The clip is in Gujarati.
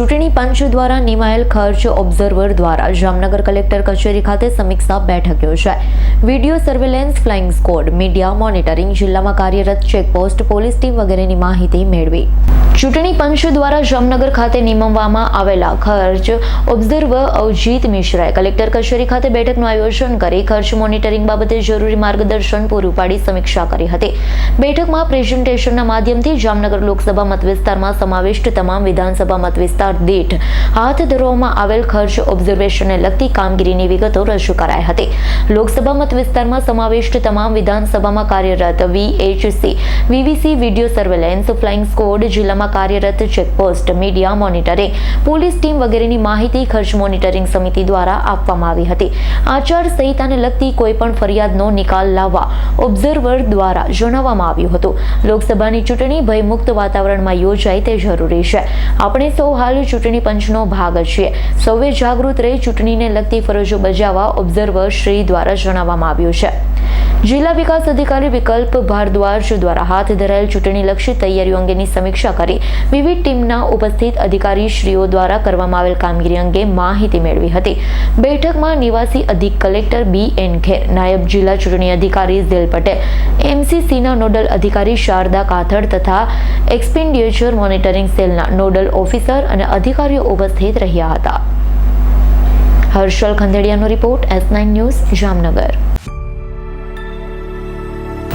ચૂંટણી પંચ દ્વારા નિમાયેલ ખર્ચ ઓબ્ઝર્વર દ્વારા જામનગર કલેક્ટર કચેરી ખાતે સમીક્ષા બેઠક યોજાઈ video surveillance, flying squad, media monitoring, જિલ્લામાં કાર્યરત ચેકપોસ્ટ, પોલીસ ટીમ વગેરેની માહિતી મેળવી. ચૂંટણી પંચ દ્વારા જામનગર ખાતે નિમવામાં આવેલા ખર્ચ ઓબ્ઝર્વર અવજીત મિશ્રાએ કલેક્ટર કચેરી ખાતે બેઠકનું આયોજન કરી ખર્ચ મોનિટરિંગ બાબતે જરૂરી માર્ગદર્શન પૂરું પાડી સમીક્ષા કરી હતી. બેઠકમાં પ્રેઝન્ટેશનના માધ્યમથી જામનગર લોકસભા મતવિસ્તારમાં સમાવિષ્ટ તમામ વિધાનસભા મતવિસ્તાર દીઠ હાથ ધરવામાં આવેલ ખર્ચ ઓબ્ઝર્વેશનને લગતી કામગીરીની વિગતો રજૂ કરાઈ હતી. લોકસભા મતવિસ્તારમાં સમાવિષ્ટ તમામ વિધાનસભામાં કાર્યરત VHC VVC video surveillance, flying squad, જિલ્લામાં કાર્યરત checkpost, media monitoring, police team વગેરેની માહિતી ખર્ચ મોનિટરિંગ સમિતિ દ્વારા આપવામાં આવી હતી. આચાર સંહિતાને લગતી કોઈપણ ફરિયાદનો નિકાલ લાવવા ઓબ્ઝર્વર દ્વારા જણાવવામાં આવ્યું હતું. લોકસભાની ચૂંટણી ભયમુક્ત વાતાવરણમાં યોજાય તે જરૂરી છે. આપણે સૌ હાલ ચૂંટણી પંચનો ભાગ છીએ સૌએ જાગૃત રહી ચૂંટણીને લગતી ફરજો બજાવવા ઓબ્ઝર્વર શ્રી દ્વારા જણાવવામાં આવ્યું છે. જિલ્લા વિકાસ અધિકારી વિકલ્પ ભારદ્વાજ દ્વારા હાથ ધરાયેલ ચૂંટણીલક્ષી તૈયારીઓ અંગેની સમીક્ષા કરી વિવિધ ટીમના ઉપસ્થિત અધિકારીશ્રીઓ દ્વારા કરવામાં આવેલ કામગીરી અંગે માહિતી મેળવી હતી. બેઠકમાં નિવાસી અધિક કલેક્ટર બી એન ખેર નાયબ જિલ્લા ચૂંટણી અધિકારી ઝેલ પટેલ, એમસીસીના નોડલ અધિકારી શારદા કાથડ તથા એક્સપેન્ડિચર મોનિટરિંગ સેલના નોડલ ઓફિસર અને અધિકારીઓ ઉપસ્થિત રહ્યા હતા. Harshal ખંદેડિયાનો report S nine news Jamnagar.